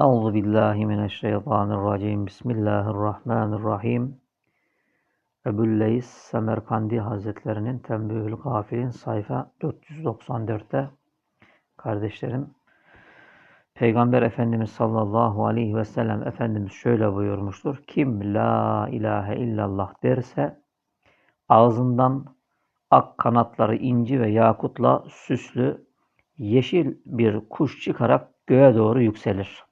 Euzu billahi mineşşeytanirracim. Bismillahirrahmanirrahim. Ebu'l-Leys Semerkandi Hazretlerinin Tembihül Gafilin sayfa 494'te kardeşlerim Peygamber Efendimiz sallallahu aleyhi ve sellem Efendimiz şöyle buyurmuştur. Kim la ilahe illallah derse ağzından ak kanatları inci ve yakutla süslü yeşil bir kuş çıkarak göğe doğru yükselir.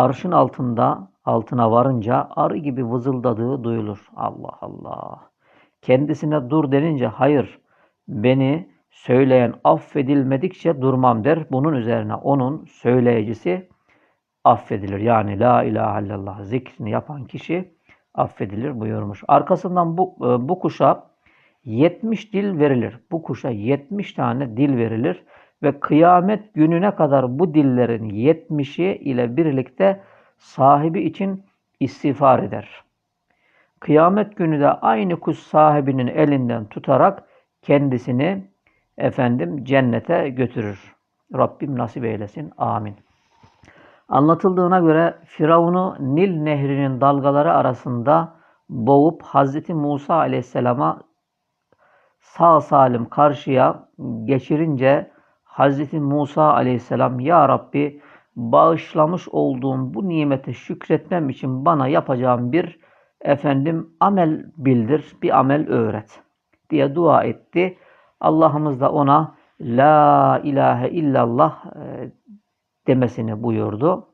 Arşın altında altına varınca arı gibi vızıldadığı duyulur. Allah Allah. Kendisine dur denince hayır beni söyleyen affedilmedikçe durmam der. Bunun üzerine onun söyleyicisi affedilir. Yani la ilahe illallah zikrini yapan kişi affedilir buyurmuş. Arkasından bu, e, bu kuşa 70 dil verilir. Bu kuşa 70 tane dil verilir ve kıyamet gününe kadar bu dillerin 70'i ile birlikte sahibi için istiğfar eder. Kıyamet günü de aynı kuş sahibinin elinden tutarak kendisini efendim cennete götürür. Rabbim nasip eylesin. Amin. Anlatıldığına göre Firavun'u Nil nehrinin dalgaları arasında boğup Hazreti Musa aleyhisselama sağ salim karşıya geçirince Hazreti Musa aleyhisselam Ya Rabbi bağışlamış olduğum bu nimete şükretmem için bana yapacağım bir efendim amel bildir, bir amel öğret diye dua etti. Allah'ımız da ona La ilahe illallah e, demesini buyurdu.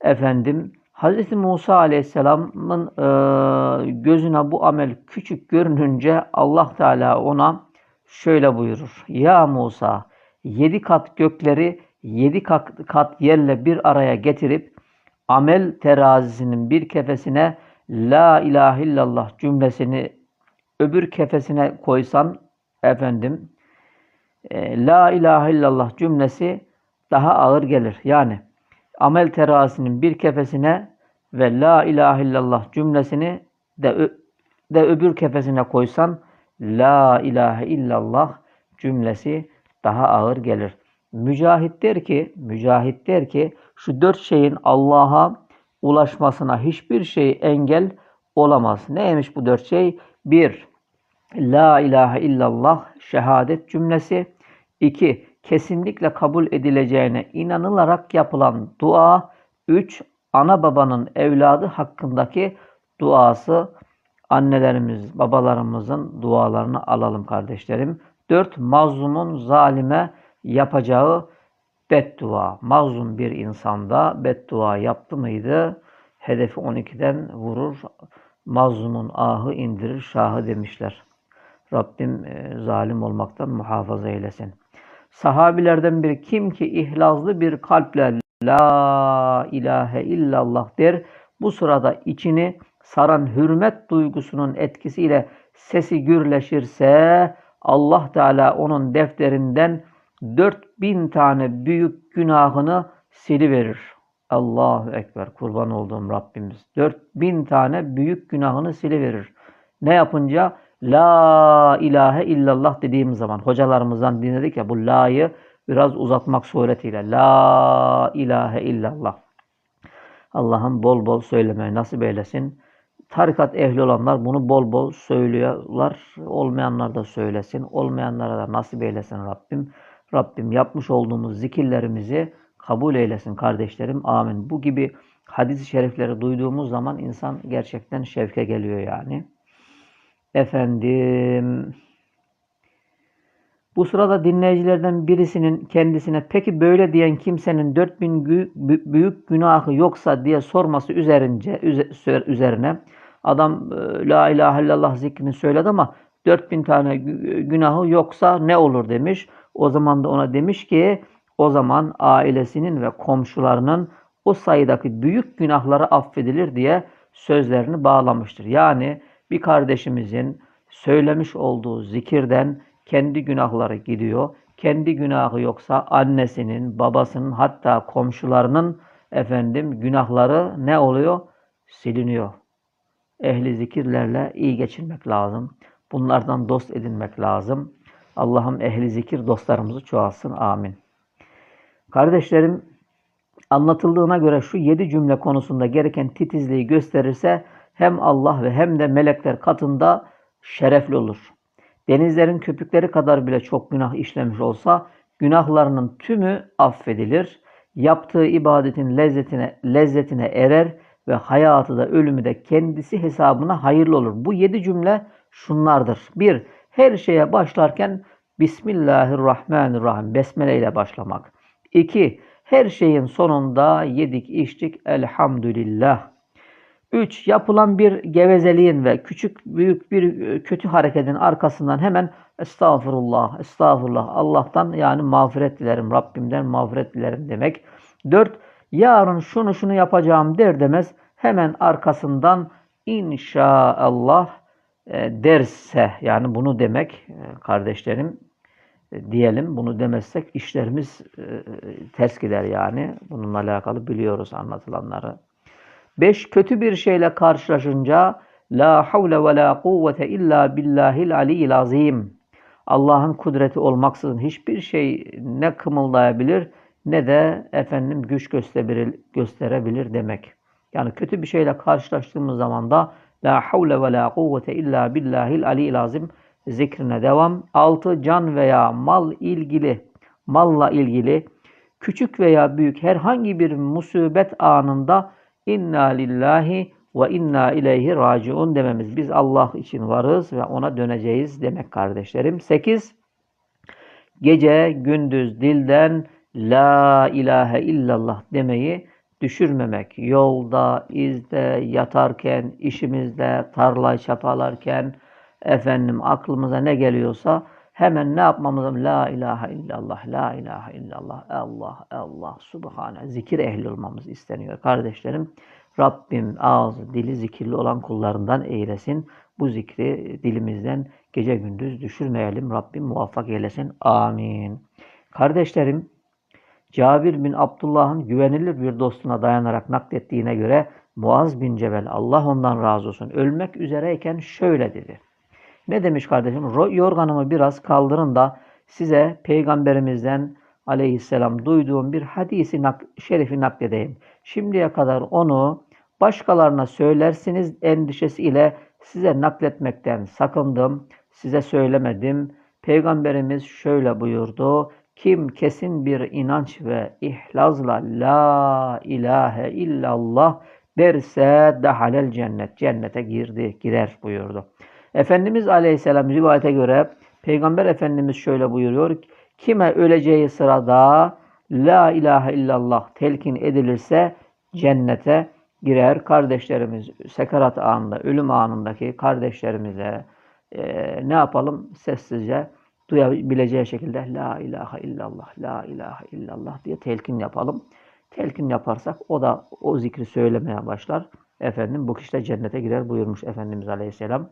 Efendim Hz. Musa Aleyhisselam'ın e, gözüne bu amel küçük görününce Allah Teala ona şöyle buyurur. Ya Musa yedi kat gökleri yedi kat, kat yerle bir araya getirip amel terazisinin bir kefesine La ilahe illallah cümlesini öbür kefesine koysan efendim e, La ilahe illallah cümlesi daha ağır gelir. Yani amel terazisinin bir kefesine ve La ilahe illallah cümlesini de, de öbür kefesine koysan La ilahe illallah cümlesi daha ağır gelir. Mücahit der ki, Mücahit der ki şu dört şeyin Allah'a ulaşmasına hiçbir şey engel olamaz. Neymiş bu dört şey? Bir, La ilahe illallah şehadet cümlesi. İki, kesinlikle kabul edileceğine inanılarak yapılan dua. Üç, ana babanın evladı hakkındaki duası. Annelerimiz, babalarımızın dualarını alalım kardeşlerim. Dört, mazlumun zalime yapacağı beddua. Mazlum bir insanda beddua yaptı mıydı? Hedefi 12'den vurur. Mazlumun ahı indirir şahı demişler. Rabbim e, zalim olmaktan muhafaza eylesin. Sahabilerden bir kim ki ihlaslı bir kalple La ilahe illallah der. Bu sırada içini saran hürmet duygusunun etkisiyle sesi gürleşirse Allah Teala onun defterinden 4000 tane büyük günahını siliverir. Allahu Ekber kurban olduğum Rabbimiz. 4000 tane büyük günahını siliverir. Ne yapınca? La ilahe illallah dediğim zaman hocalarımızdan dinledik ya bu la'yı biraz uzatmak suretiyle la ilahe illallah. Allah'ım bol bol söylemeyi nasip eylesin. Tarikat ehli olanlar bunu bol bol söylüyorlar. Olmayanlar da söylesin. Olmayanlara da nasip eylesin Rabbim. Rabbim yapmış olduğumuz zikirlerimizi kabul eylesin kardeşlerim. Amin. Bu gibi hadis-i şerifleri duyduğumuz zaman insan gerçekten şevke geliyor yani. Efendim bu sırada dinleyicilerden birisinin kendisine peki böyle diyen kimsenin 4000 büyük günahı yoksa diye sorması üzerince üzerine adam e, la ilahe illallah zikrini söyledi ama 4000 tane günahı yoksa ne olur demiş. O zaman da ona demiş ki o zaman ailesinin ve komşularının o sayıdaki büyük günahları affedilir diye sözlerini bağlamıştır. Yani bir kardeşimizin söylemiş olduğu zikirden kendi günahları gidiyor. Kendi günahı yoksa annesinin, babasının hatta komşularının efendim günahları ne oluyor? Siliniyor. Ehli zikirlerle iyi geçirmek lazım. Bunlardan dost edinmek lazım. Allah'ım ehli zikir dostlarımızı çoğalsın. Amin. Kardeşlerim anlatıldığına göre şu yedi cümle konusunda gereken titizliği gösterirse hem Allah ve hem de melekler katında şerefli olur. Denizlerin köpükleri kadar bile çok günah işlemiş olsa günahlarının tümü affedilir. Yaptığı ibadetin lezzetine lezzetine erer ve hayatı da ölümü de kendisi hesabına hayırlı olur. Bu yedi cümle şunlardır. Bir, her şeye başlarken Bismillahirrahmanirrahim besmele ile başlamak. İki, her şeyin sonunda yedik içtik elhamdülillah. 3. Yapılan bir gevezeliğin ve küçük büyük bir e, kötü hareketin arkasından hemen estağfurullah, estağfurullah Allah'tan yani mağfiret dilerim, Rabbimden mağfiret dilerim demek. 4. Yarın şunu şunu yapacağım der demez hemen arkasından inşaallah e, derse yani bunu demek e, kardeşlerim diyelim bunu demezsek işlerimiz ters gider yani. Bununla alakalı biliyoruz anlatılanları. Beş, kötü bir şeyle karşılaşınca La havle ve la kuvvete illa billahil aliyyil azim. Allah'ın kudreti olmaksızın hiçbir şey ne kımıldayabilir ne de efendim güç gösterebilir, demek. Yani kötü bir şeyle karşılaştığımız zaman da La havle ve la kuvvete illa billahil aliyyil azim zikrine devam. Altı Can veya mal ilgili, malla ilgili küçük veya büyük herhangi bir musibet anında İnna lillahi ve inna ileyhi raciun dememiz. Biz Allah için varız ve ona döneceğiz demek kardeşlerim. 8. Gece gündüz dilden la ilahe illallah demeyi düşürmemek. Yolda, izde, yatarken, işimizde, tarla çapalarken, efendim aklımıza ne geliyorsa hemen ne yapmamız lazım? La ilahe illallah, la ilahe illallah, Allah, Allah, subhane. Zikir ehli olmamız isteniyor kardeşlerim. Rabbim ağzı, dili zikirli olan kullarından eylesin. Bu zikri dilimizden gece gündüz düşürmeyelim. Rabbim muvaffak eylesin. Amin. Kardeşlerim, Cabir bin Abdullah'ın güvenilir bir dostuna dayanarak naklettiğine göre Muaz bin Cebel, Allah ondan razı olsun, ölmek üzereyken şöyle dedi. Ne demiş kardeşim? Yorganımı biraz kaldırın da size peygamberimizden aleyhisselam duyduğum bir hadisi nak şerifi nakledeyim. Şimdiye kadar onu başkalarına söylersiniz endişesi ile size nakletmekten sakındım. Size söylemedim. Peygamberimiz şöyle buyurdu. Kim kesin bir inanç ve ihlazla la ilahe illallah derse dahalel cennet. Cennete girdi, girer buyurdu. Efendimiz Aleyhisselam rivayete göre Peygamber Efendimiz şöyle buyuruyor. Kime öleceği sırada La ilahe illallah telkin edilirse cennete girer. Kardeşlerimiz sekarat anında, ölüm anındaki kardeşlerimize e, ne yapalım? Sessizce duyabileceği şekilde La ilahe illallah, La ilahe illallah diye telkin yapalım. Telkin yaparsak o da o zikri söylemeye başlar. Efendim bu kişi de cennete girer buyurmuş Efendimiz Aleyhisselam.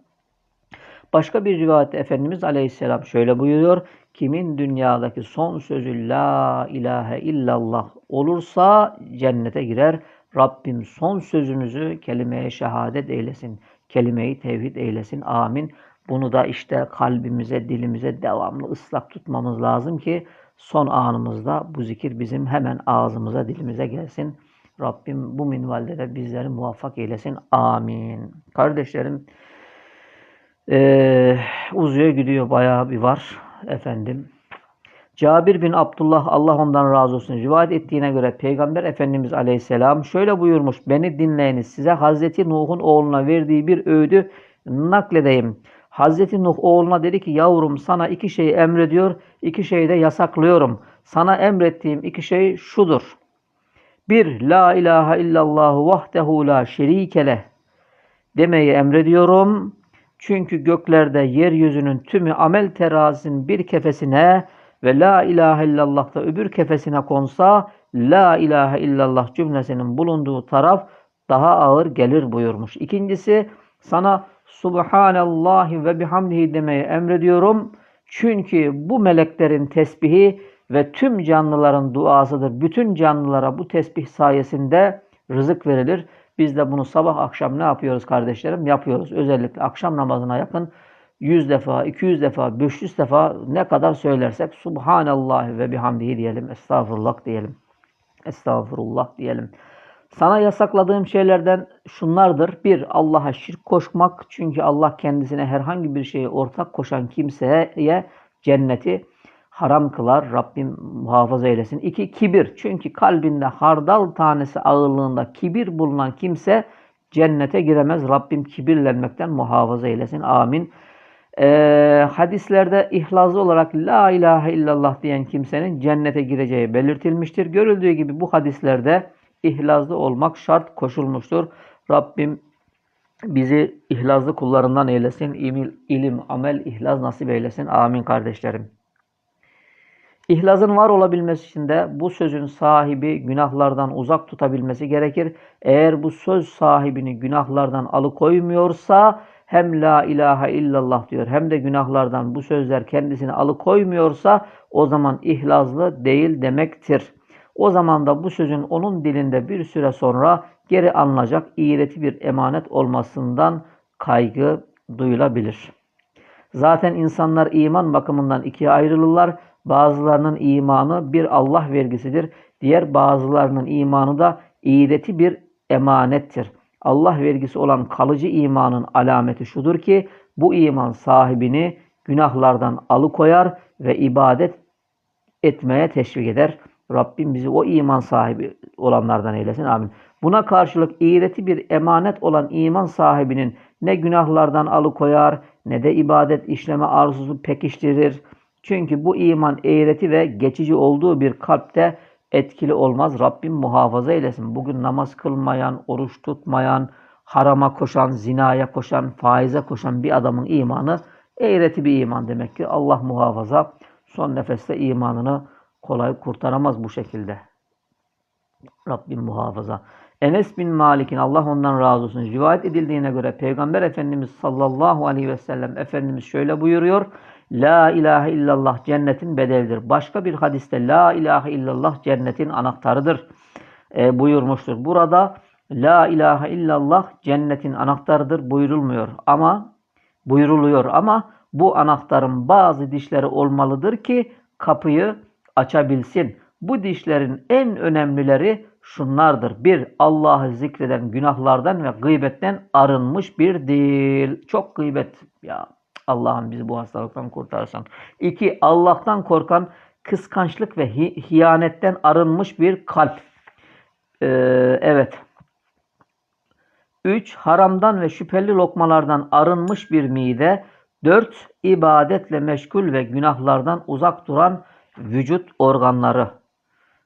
Başka bir rivayette Efendimiz Aleyhisselam şöyle buyuruyor. Kimin dünyadaki son sözü la ilahe illallah olursa cennete girer. Rabbim son sözümüzü kelimeye şehadet eylesin. Kelimeyi tevhid eylesin. Amin. Bunu da işte kalbimize, dilimize devamlı ıslak tutmamız lazım ki son anımızda bu zikir bizim hemen ağzımıza, dilimize gelsin. Rabbim bu minvalde de bizleri muvaffak eylesin. Amin. Kardeşlerim, ee, uzuyor gidiyor bayağı bir var efendim. Cabir bin Abdullah Allah ondan razı olsun rivayet ettiğine göre Peygamber Efendimiz Aleyhisselam şöyle buyurmuş. Beni dinleyiniz size Hazreti Nuh'un oğluna verdiği bir öğüdü nakledeyim. Hazreti Nuh oğluna dedi ki yavrum sana iki şeyi emrediyor, iki şeyi de yasaklıyorum. Sana emrettiğim iki şey şudur. Bir, la ilahe illallah vahdehu la şerikeleh demeyi emrediyorum. Çünkü göklerde yeryüzünün tümü amel terazinin bir kefesine ve la ilahe illallah da öbür kefesine konsa la ilahe illallah cümlesinin bulunduğu taraf daha ağır gelir buyurmuş. İkincisi sana subhanallahi ve bihamdihi demeyi emrediyorum. Çünkü bu meleklerin tesbihi ve tüm canlıların duasıdır. Bütün canlılara bu tesbih sayesinde rızık verilir. Biz de bunu sabah akşam ne yapıyoruz kardeşlerim? Yapıyoruz. Özellikle akşam namazına yakın 100 defa, 200 defa, 500 defa ne kadar söylersek Subhanallah ve bihamdihi diyelim, estağfurullah diyelim. Estağfurullah diyelim. Sana yasakladığım şeylerden şunlardır. Bir, Allah'a şirk koşmak. Çünkü Allah kendisine herhangi bir şeye ortak koşan kimseye cenneti haram kılar. Rabbim muhafaza eylesin. İki, kibir. Çünkü kalbinde hardal tanesi ağırlığında kibir bulunan kimse cennete giremez. Rabbim kibirlenmekten muhafaza eylesin. Amin. Ee, hadislerde ihlaslı olarak La ilahe illallah diyen kimsenin cennete gireceği belirtilmiştir. Görüldüğü gibi bu hadislerde ihlaslı olmak şart koşulmuştur. Rabbim bizi ihlaslı kullarından eylesin. İlim, amel, ihlas nasip eylesin. Amin kardeşlerim. İhlasın var olabilmesi için de bu sözün sahibi günahlardan uzak tutabilmesi gerekir. Eğer bu söz sahibini günahlardan alıkoymuyorsa hem la ilahe illallah diyor hem de günahlardan bu sözler kendisini alıkoymuyorsa o zaman ihlaslı değil demektir. O zaman da bu sözün onun dilinde bir süre sonra geri alınacak iğreti bir emanet olmasından kaygı duyulabilir. Zaten insanlar iman bakımından ikiye ayrılırlar. Bazılarının imanı bir Allah vergisidir. Diğer bazılarının imanı da iğreti bir emanettir. Allah vergisi olan kalıcı imanın alameti şudur ki bu iman sahibini günahlardan alıkoyar ve ibadet etmeye teşvik eder. Rabbim bizi o iman sahibi olanlardan eylesin. Amin. Buna karşılık iğreti bir emanet olan iman sahibinin ne günahlardan alıkoyar ne de ibadet işleme arzusu pekiştirir. Çünkü bu iman eğreti ve geçici olduğu bir kalpte etkili olmaz. Rabbim muhafaza eylesin. Bugün namaz kılmayan, oruç tutmayan, harama koşan, zinaya koşan, faize koşan bir adamın imanı eğreti bir iman demek ki. Allah muhafaza son nefeste imanını kolay kurtaramaz bu şekilde. Rabbim muhafaza. Enes bin Malik'in Allah ondan razı olsun rivayet edildiğine göre Peygamber Efendimiz sallallahu aleyhi ve sellem Efendimiz şöyle buyuruyor. La ilahe illallah cennetin bedelidir. Başka bir hadiste la ilahe illallah cennetin anahtarıdır e, buyurmuştur. Burada la ilahe illallah cennetin anahtarıdır buyurulmuyor ama buyuruluyor ama bu anahtarın bazı dişleri olmalıdır ki kapıyı açabilsin. Bu dişlerin en önemlileri şunlardır. Bir, Allah'ı zikreden günahlardan ve gıybetten arınmış bir dil. Çok gıybet ya Allah'ım bizi bu hastalıktan kurtarsan. İki, Allah'tan korkan kıskançlık ve hi hiyanetten arınmış bir kalp. Ee, evet. Üç, haramdan ve şüpheli lokmalardan arınmış bir mide. Dört, ibadetle meşgul ve günahlardan uzak duran vücut organları.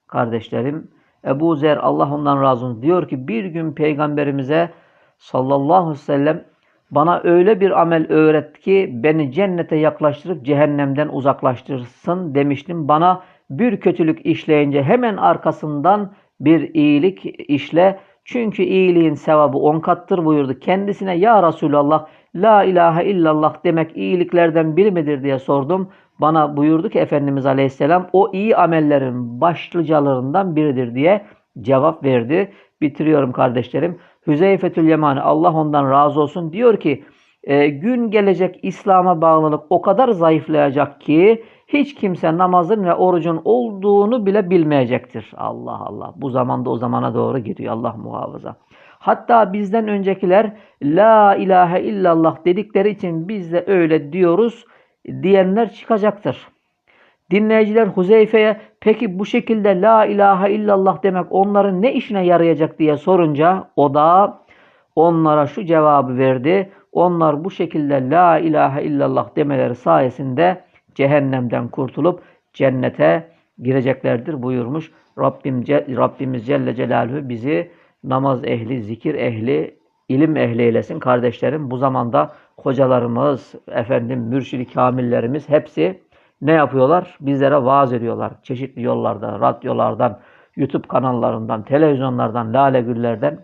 Kardeşlerim, Ebu Zer Allah ondan razı olsun diyor ki bir gün peygamberimize sallallahu aleyhi ve sellem bana öyle bir amel öğret ki beni cennete yaklaştırıp cehennemden uzaklaştırsın demiştim. Bana bir kötülük işleyince hemen arkasından bir iyilik işle. Çünkü iyiliğin sevabı on kattır buyurdu. Kendisine ya Resulallah la ilahe illallah demek iyiliklerden biri midir diye sordum. Bana buyurdu ki Efendimiz Aleyhisselam o iyi amellerin başlıcalarından biridir diye cevap verdi. Bitiriyorum kardeşlerim. Hüzeyfetül Yemani Allah ondan razı olsun diyor ki e, gün gelecek İslam'a bağlılık o kadar zayıflayacak ki hiç kimse namazın ve orucun olduğunu bile bilmeyecektir. Allah Allah. Bu zamanda o zamana doğru gidiyor. Allah muhafaza. Hatta bizden öncekiler La ilahe illallah dedikleri için biz de öyle diyoruz diyenler çıkacaktır. Dinleyiciler Huzeyfe'ye peki bu şekilde la ilahe illallah demek onların ne işine yarayacak diye sorunca o da onlara şu cevabı verdi. Onlar bu şekilde la ilahe illallah demeleri sayesinde cehennemden kurtulup cennete gireceklerdir buyurmuş. Rabbim, Rabbimiz Celle Celaluhu bizi namaz ehli, zikir ehli, ilim ehli eylesin kardeşlerim. Bu zamanda hocalarımız, efendim mürşidi kamillerimiz hepsi ne yapıyorlar? Bizlere vaaz ediyorlar. Çeşitli yollarda, radyolardan, YouTube kanallarından, televizyonlardan, lale güllerden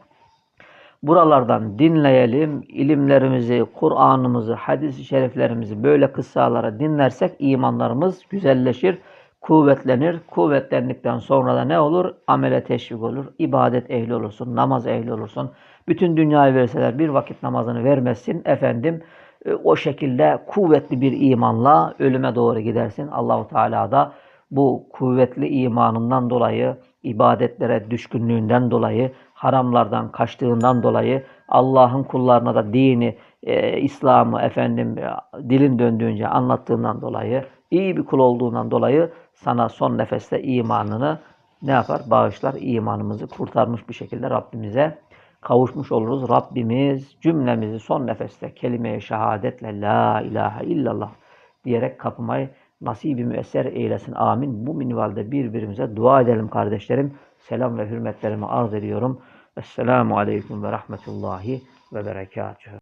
buralardan dinleyelim. ilimlerimizi, Kur'an'ımızı, hadis-i şeriflerimizi böyle kıssalara dinlersek imanlarımız güzelleşir, kuvvetlenir. Kuvvetlendikten sonra da ne olur? Amele teşvik olur. ibadet ehli olursun, namaz ehli olursun. Bütün dünyayı verseler bir vakit namazını vermezsin. Efendim e, o şekilde kuvvetli bir imanla ölüme doğru gidersin. Allahu Teala da bu kuvvetli imanından dolayı, ibadetlere düşkünlüğünden dolayı, haramlardan kaçtığından dolayı, Allah'ın kullarına da dini, e, İslam'ı efendim e, dilin döndüğünce anlattığından dolayı, iyi bir kul olduğundan dolayı sana son nefeste imanını ne yapar? Bağışlar. imanımızı kurtarmış bir şekilde Rabbimize kavuşmuş oluruz. Rabbimiz cümlemizi son nefeste kelime-i şehadetle la ilahe illallah diyerek kapımayı nasibi müesser eylesin. Amin. Bu minvalde birbirimize dua edelim kardeşlerim. Selam ve hürmetlerimi arz ediyorum. Esselamu Aleyküm ve Rahmetullahi ve Berekatuhu.